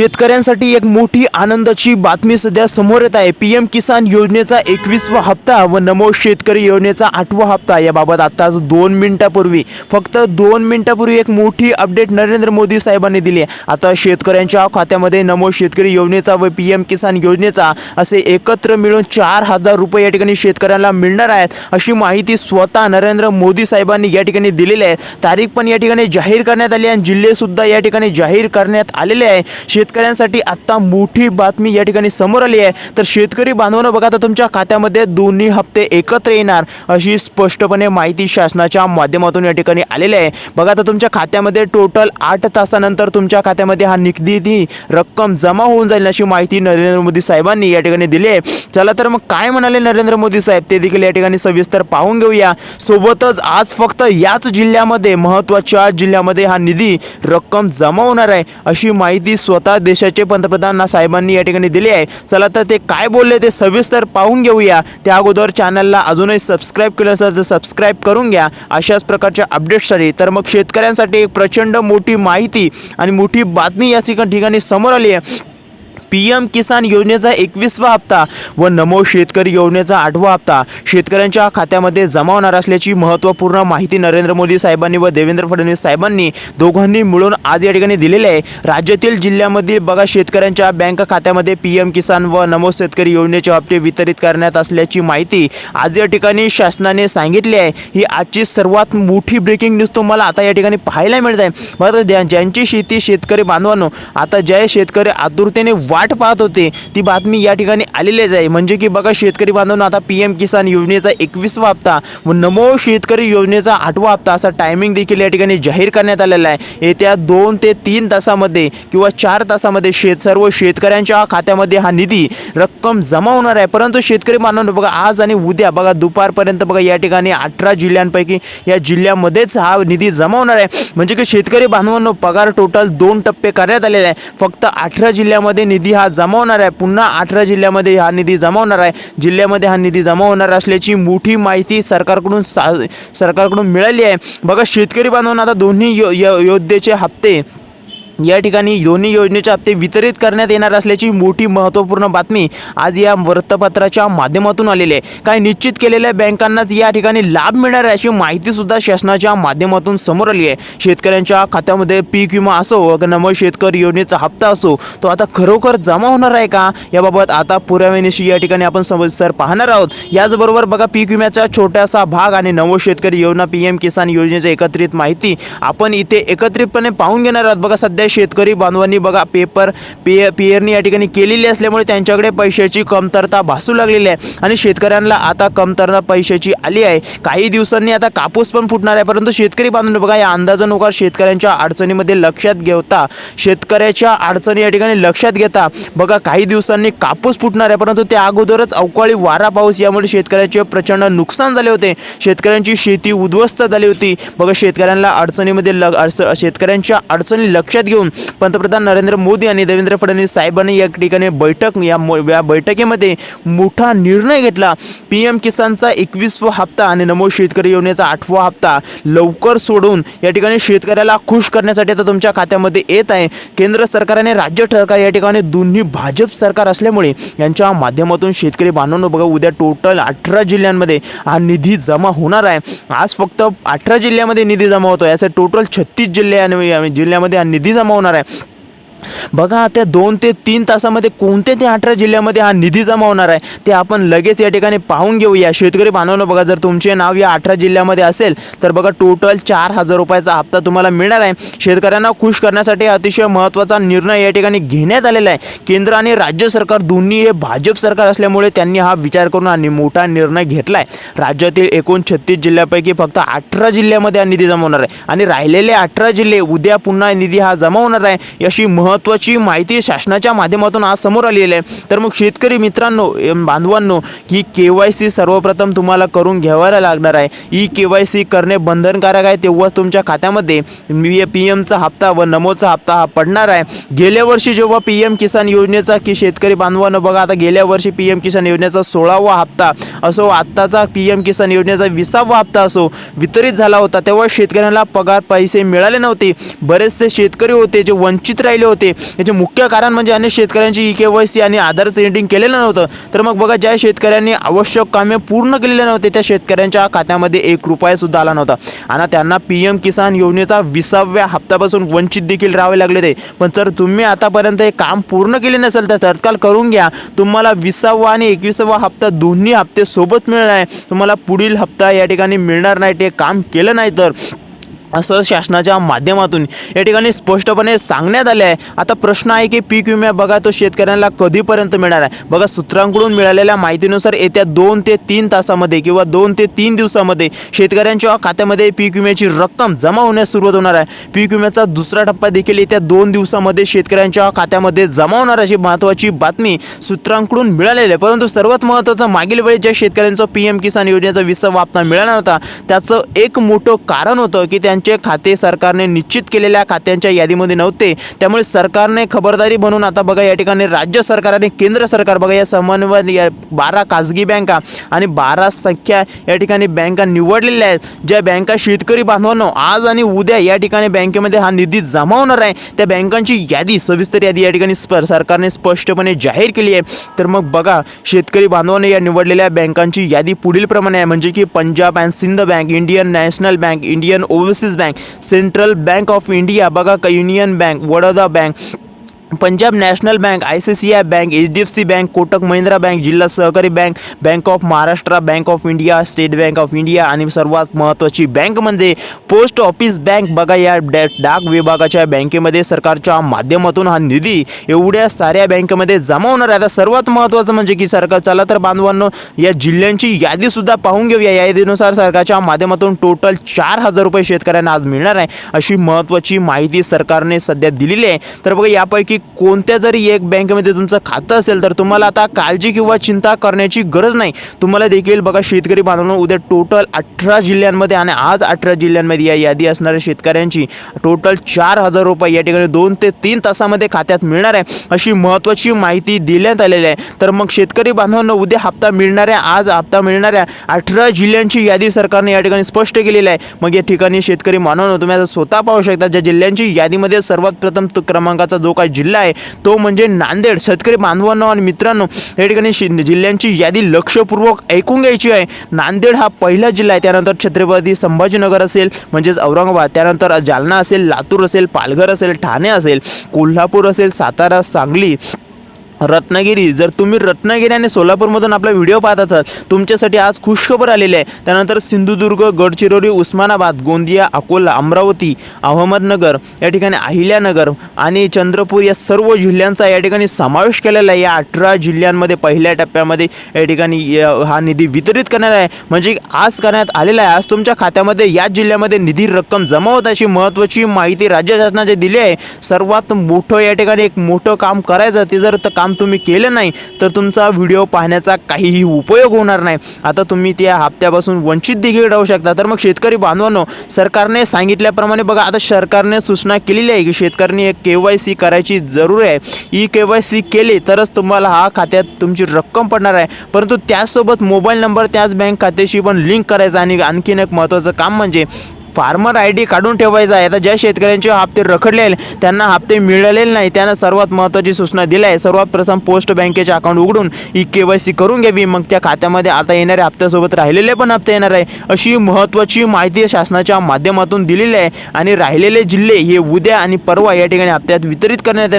शेतकऱ्यांसाठी एक मोठी आनंदाची बातमी सध्या समोर येत आहे. पी एम किसान योजनेचा एकवीसवा हप्ता व नमो शेतकरी योजनेचा आठवा हप्ता याबाबत आताच दोन मिनिटापूर्वी फक्त दोन मिनिटापूर्वी एक मोठी अपडेट नरेंद्र मोदी साहेबांनी दिली आहे. आता शेतकऱ्यांच्या खात्यामध्ये नमो शेतकरी योजनेचा व पी एम किसान योजनेचा असे एकत्र मिळून चार हजार रुपये या ठिकाणी शेतकऱ्यांना मिळणार आहेत अशी माहिती स्वतः नरेंद्र मोदी साहेबांनी या ठिकाणी दिलेली आहे. तारीख पण या ठिकाणी जाहीर करण्यात आली आहे आणि जिल्हेसुद्धा या ठिकाणी जाहीर करण्यात आलेले आहे. शेत शेतकऱ्यांसाठी आत्ता मोठी बातमी या ठिकाणी समोर आली आहे. तर शेतकरी बांधवांनो बघा आता तुमच्या खात्यामध्ये दोन्ही हप्ते एकत्र येणार अशी स्पष्टपणे माहिती शासनाच्या माध्यमातून या ठिकाणी आलेली आहे. बघा आता तुमच्या खात्यामध्ये टोटल आठ तासानंतर तुमच्या खात्यामध्ये हा निधी रक्कम जमा होऊन जाईल अशी माहिती नरेंद्र मोदी साहेबांनी या ठिकाणी दिली आहे. चला तर मग काय म्हणाले नरेंद्र मोदी साहेब? ते देखील या ठिकाणी सविस्तर पाहून घेऊया. सोबतच आज फक्त याच जिल्ह्यामध्ये महत्त्वाच्या जिल्ह्यामध्ये हा निधी रक्कम जमा होणार आहे अशी माहिती स्वतः देशाचे पंतप्रधान साहेबांनी या ठिकाणी दिली आहे. चला तर ते काय बोलले ते सविस्तर पाहून घेऊया. त्या अगोदर चॅनलला अजूनही सबस्क्राईब केलं असेल तर सबस्क्राईब करून घ्या. अशाच प्रकारच्या अपडेट्ससाठी तर मग शेतकऱ्यांसाठी एक प्रचंड मोठी माहिती आणि मोठी बातमी या ठिकाणी समोर आली आहे. पी एम किसान योजनेचा एकवीसवा हप्ता व नमो शेतकरी योजनेचा आठवा हप्ता शेतकऱ्यांच्या खात्यामध्ये जमा होणार असल्याची महत्त्वपूर्ण माहिती नरेंद्र मोदी साहेबांनी व देवेंद्र फडणवीस साहेबांनी दोघांनी मिळून आज या ठिकाणी दिलेले आहे. राज्यातील जिल्ह्यामधील बघा शेतकऱ्यांच्या बँक खात्यामध्ये पी एम किसान व नमो शेतकरी योजनेचे हप्ते वितरित करण्यात असल्याची माहिती आज या ठिकाणी शासनाने सांगितली आहे. ही आजची सर्वात मोठी ब्रेकिंग न्यूज तुम्हाला आता या ठिकाणी पाहायला मिळत आहे. बघा ज्या ज्यांची शेती शेतकरी बांधवांनो आता ज्या शेतकरी आतुरतेने वाट पाहत होते. ती बातमी या ठिकाणी आलेलीच आहे. म्हणजे की बघा शेतकरी बांधवांना आता पी एम किसान योजनेचा एकवीसवा हप्ता व नमो शेतकरी योजनेचा आठवा हप्ता असा टायमिंग देखील या ठिकाणी जाहीर करण्यात आलेला आहे. येत्या दोन ते तीन तासामध्ये किंवा चार तासामध्ये शेत सर्व शेतकऱ्यांच्या खात्यामध्ये हा निधी रक्कम जमा होणार आहे. परंतु शेतकरी बांधवांना बघा आज आणि उद्या बघा दुपारपर्यंत बघा या ठिकाणी अठरा जिल्ह्यांपैकी या जिल्ह्यामध्येच हा निधी जमा होणार आहे. म्हणजे की शेतकरी बांधवांनो पगार टोटल दोन टप्पे करण्यात आलेले आहे. फक्त अठरा जिल्ह्यामध्ये निधी हा जमा होणार आहे. पुन्हा अठरा जिल्ह्यामध्ये हा निधी जमा होणार आहे. जिल्ह्यामध्ये हा निधी जमा होणार असल्याची मोठी माहिती सरकारकडून सा सरकारकडून मिळाली आहे. बघा शेतकरी बांधवांना आता दोन्ही यो यो योद्धेचे हप्ते या ठिकाणी दोन्ही योजनेचे हप्ते वितरित करण्यात येणार असल्याची मोठी महत्त्वपूर्ण बातमी आज या वृत्तपत्राच्या माध्यमातून आलेली आहे. काय निश्चित केलेल्या बँकांनाच या ठिकाणी लाभ मिळणार आहे अशी माहितीसुद्धा शासनाच्या माध्यमातून समोर आली आहे. शेतकऱ्यांच्या खात्यामध्ये पीक विमा असो नम शेतकरी योजनेचा हप्ता असो तो आता खरोखर जमा होणार आहे का? याबाबत आता पुराव्यानिशी या ठिकाणी आपण सविस्तर पाहणार आहोत. याचबरोबर बघा पीक विम्याचा छोटासा भाग आणि नवो शेतकरी योजना पी एम किसान योजनेची एकत्रित माहिती आपण इथे एकत्रितपणे पाहून घेणार आहोत. बघा सध्या शेतकरी बांधवांनी बघा पेपर पे पेरणी या ठिकाणी केलेली असल्यामुळे त्यांच्याकडे पैशाची कमतरता भासू लागलेली आहे. आणि शेतकऱ्यांना आता कमतरता पैशाची आली आहे. काही दिवसांनी आता कापूस पण फुटणार आहे. परंतु शेतकरी बांधवांनी बघा या अंदाजानुसार शेतकऱ्यांच्या अडचणीमध्ये लक्षात घेता. शेतकऱ्याच्या अडचणी या ठिकाणी लक्षात घेता. बघा काही दिवसांनी कापूस फुटणार आहे. परंतु त्या अगोदरच अवकाळी वारा पाऊस यामुळे शेतकऱ्याचे प्रचंड नुकसान झाले होते. शेतकऱ्यांची शेती उद्ध्वस्त झाली होती. बघा शेतकऱ्यांना अडचणीमध्ये ल अडच शेतकऱ्यांच्या अडचणी लक्षात घेऊन पंतप्रधान नरेंद्र मोदी आणि देवेंद्र फडणवीस साहेबांनी या ठिकाणी बैठक या या बैठकीमध्ये मोठा निर्णय घेतला. पी एम किसानचा एकवीसवा हप्ता आणि नमो शेतकरी योजनेचा आठवा हप्ता लवकर सोडून या ठिकाणी शेतकऱ्याला खुश करण्यासाठी आता तुमच्या खात्यामध्ये येत आहे. केंद्र सरकार आणि राज्य सरकार या ठिकाणी दोन्ही भाजप सरकार असल्यामुळे यांच्या माध्यमातून शेतकरी बांधवांनो बघा उद्या टोटल अठरा जिल्ह्यांमध्ये हा निधी जमा होणार आहे. आज फक्त अठरा जिल्ह्यामध्ये निधी जमा होतो याचे टोटल छत्तीस जिल्ह्या जिल्ह्यामध्ये हा निधी जमा होणार आहे बघा त्या दोन ते तीन तासामध्ये कोणते ते अठरा जिल्ह्यामध्ये हा निधी जमा होणार आहे ते आपण लगेच या ठिकाणी पाहून घेऊया. शेतकरी बांधवांनो बघा जर तुमचे नाव या अठरा जिल्ह्यामध्ये असेल तर बघा टोटल चार हजार रुपयाचा हप्ता तुम्हाला मिळणार आहे. शेतकऱ्यांना खुश करण्यासाठी अतिशय महत्त्वाचा निर्णय या ठिकाणी घेण्यात आलेला आहे. केंद्र आणि राज्य सरकार दोन्ही हे भाजप सरकार असल्यामुळे त्यांनी हा विचार करून आणि मोठा निर्णय घेतला आहे राज्यातील एकूण छत्तीस जिल्ह्यापैकी फक्त अठरा जिल्ह्यामध्ये हा निधी जमा होणार आहे. आणि राहिलेले अठरा जिल्हे उद्या पुन्हा निधी हा जमा होणार आहे अशी मह महत्त्वाची माहिती शासनाच्या माध्यमातून आज समोर आलेली आहे. तर मग शेतकरी मित्रांनो बांधवांनो ही के वाय सी सर्वप्रथम तुम्हाला करून घ्यावायला लागणार आहे. ई के वाय सी करणे बंधनकारक आहे तेव्हाच तुमच्या खात्यामध्ये पी एमचा हप्ता व नमोचा हप्ता हा पडणार आहे. गेल्या वर्षी जेव्हा पी एम किसान योजनेचा की शेतकरी बांधवांनो बघा आता गेल्या वर्षी पी एम किसान योजनेचा सोळावा हप्ता असो आत्ताचा पी एम किसान योजनेचा विसावा हप्ता असो वितरित झाला होता तेव्हा शेतकऱ्यांना पगार पैसे मिळाले नव्हते. बरेचसे शेतकरी होते जे वंचित राहिले होते. होते. याचे मुख्य कारण म्हणजे अनेक शेतकऱ्यांची ई के वाय सी आणि आधार सेंडिंग केलेलं नव्हतं. तर मग बघा ज्या शेतकऱ्यांनी आवश्यक कामे पूर्ण केलेले नव्हते त्या शेतकऱ्यांच्या खात्यामध्ये एक रुपयासुद्धा आला नव्हता. आणि त्यांना पी एम किसान योजनेचा विसाव्या हप्त्यापासून वंचित देखील राहावे लागले ते. पण जर तुम्ही आतापर्यंत हे काम पूर्ण केले नसेल तर तत्काळ करून घ्या. तुम्हाला विसावा आणि एकविसावा हप्ता दोन्ही हप्ते सोबत मिळणार आहे. तुम्हाला पुढील हप्ता या ठिकाणी मिळणार नाही ते काम केलं नाही तर. असं शासनाच्या माध्यमातून या ठिकाणी स्पष्टपणे सांगण्यात आले आहे. आता प्रश्न आहे की पीक विमा बघा तो शेतकऱ्यांना कधीपर्यंत मिळणार आहे? बघा सूत्रांकडून मिळालेल्या माहितीनुसार येत्या दोन ते तीन तासामध्ये किंवा दोन ते तीन दिवसामध्ये शेतकऱ्यांच्या खात्यामध्ये पीक विम्याची रक्कम जमा होण्यास सुरुवात होणार आहे. पीक विम्याचा दुसरा टप्पा देखील येत्या दोन दिवसामध्ये शेतकऱ्यांच्या खात्यामध्ये जमा होणार अशी महत्त्वाची बातमी सूत्रांकडून मिळालेली आहे. परंतु सर्वात महत्त्वाचं मागील वेळी ज्या शेतकऱ्यांचं पी एम किसान योजनेचा विसावा हप्ता मिळाला होता त्याचं एक मोठं कारण होतं की ज्यांचे खाते सरकारने निश्चित केलेल्या खात्यांच्या यादीमध्ये नव्हते. त्यामुळे सरकारने खबरदारी म्हणून आता बघा या ठिकाणी राज्य सरकार आणि केंद्र सरकार बघा या समन्वय या बारा खाजगी बँका आणि बारा संख्या या ठिकाणी बँका निवडलेल्या आहेत. ज्या बँका शेतकरी बांधवांनो आज आणि उद्या या ठिकाणी बँकेमध्ये हा निधी जमा होणार आहे. त्या बँकांची यादी सविस्तर यादी या ठिकाणी स्प सरकारने स्पष्टपणे जाहीर केली आहे. तर मग बघा शेतकरी बांधवांनी या निवडलेल्या बँकांची यादी पुढील प्रमाणे आहे. म्हणजे की Punjab and Sindh bank Indian national bank Indian overseas Bank, Central Bank of India, Bagaca Union Bank, What are the banks? Punjab national bank I C C I bank H D F C bank Kotak Mahindra bank जिल्हा सहकारी bank bank of Maharashtra bank of India state bank of India आणि सर्वात महत्त्वाची bank म्हणजे post office bank. बघा या डॅ डाक विभागाच्या बँकेमध्ये सरकारच्या माध्यमातून हा निधी एवढ्या साऱ्या बँकेमध्ये जमा होणार आहे. आता सर्वात महत्त्वाचं म्हणजे की सरकार चला तर बांधवांनो या जिल्ह्यांची यादीसुद्धा पाहून घेऊया. या यादीनुसार सरकारच्या माध्यमातून टोटल चार हजार रुपये शेतकऱ्यांना आज मिळणार आहे. अशी महत्त्वाची माहिती सरकारने सध्या दिलेली आहे. तर बघा यापैकी कोणत्या जरी एक बँकेमध्ये तुमचं खातं असेल तर तुम्हाला आता काळजी किंवा चिंता करण्याची गरज नाही. तुम्हाला देखील बघा शेतकरी बांधवांनो उद्या टोटल अठरा जिल्ह्यांमध्ये आणि आज अठरा जिल्ह्यांमध्ये या यादी असणाऱ्या शेतकऱ्यांची टोटल चार हजार रुपये या ठिकाणी दोन ते तीन तासामध्ये खात्यात मिळणार आहे अशी महत्त्वाची माहिती देण्यात आलेली आहे. तर मग शेतकरी बांधवांना उद्या हप्ता मिळणाऱ्या आज हप्ता मिळणाऱ्या अठरा जिल्ह्यांची यादी सरकारने या ठिकाणी स्पष्ट केलेली आहे. मग या ठिकाणी शेतकरी बांधवांनो तुम्ही आता स्वतः पाहू शकता ज्या जिल्ह्यांची यादीमध्ये सर्वात प्रथम क्रमांकाचा जो काही जिल्हा आहे. तो म्हणजे नांदेड शेतकरी बांधवांनो आणि मित्रांनो या ठिकाणी शि- जिल्ह्यांची यादी लक्षपूर्वक ऐकून घ्यायची आहे. नांदेड हा पहिला जिल्हा आहे. त्यानंतर छत्रपती संभाजीनगर असेल म्हणजेच औरंगाबाद. त्यानंतर जालना असेल लातूर असेल पालघर असेल ठाणे असेल कोल्हापूर असेल सातारा सांगली रत्नागिरी. जर तुम्ही रत्नागिरी आणि सोलापूरमधून आपला व्हिडिओ पाहत असाल तुमच्यासाठी आज खुशखबर आलेली आहे. त्यानंतर सिंधुदुर्ग गडचिरोली उस्मानाबाद गोंदिया अकोला अमरावती अहमदनगर या ठिकाणी अहिल्यानगर आणि चंद्रपूर या सर्व जिल्ह्यांचा या ठिकाणी समावेश केलेला आहे. या अठरा जिल्ह्यांमध्ये पहिल्या टप्प्यामध्ये या ठिकाणी हा निधी वितरित करण्यात आहे. म्हणजे आज करण्यात आलेला आहे. आज तुमच्या खात्यामध्ये याच जिल्ह्यामध्ये निधी रक्कम जमा होत अशी महत्त्वाची माहिती राज्य शासनाने दिली आहे. सर्वात मोठं या ठिकाणी एक मोठं काम करायचं ते जर काम काम तुम्ही केलं नाही तर तुमचा व्हिडिओ पाहण्याचा काहीही उपयोग होणार नाही. आता तुम्ही त्या हप्त्यापासून वंचित देखील राहू शकता. तर मग शेतकरी बांधवांनो सरकारने सांगितल्याप्रमाणे बघा आता सरकारने सूचना केलेली आहे की शेतकऱ्यांनी एक के वाय सी करायची जरूर आहे. ई के वाय सी केली तरच तुम्हाला हा खात्यात तुमची रक्कम पडणार आहे. परंतु त्याचसोबत मोबाईल नंबर त्याच बँक खात्याशी पण लिंक करायचा आणि आणखीन एक महत्त्वाचं काम म्हणजे फार्मर आय डी काढून ठेवायचा आहे. आता ज्या शेतकऱ्यांचे हप्ते रखडले त्यांना हप्ते मिळालेले नाही त्यांना सर्वात महत्त्वाची सूचना दिली आहे. सर्वात प्रथम पोस्ट बँकेचे अकाउंट उघडून ई के वाय सी करून घ्यावी. मग त्या खात्यामध्ये आता येणाऱ्या हप्त्यासोबत राहिलेले पण हप्ते येणार आहे. अशी महत्त्वाची माहिती शासनाच्या माध्यमातून दिलेली आहे. आणि राहिलेले जिल्हे हे उद्या आणि परवा या ठिकाणी हप्त्यात वितरित करण्यात येणार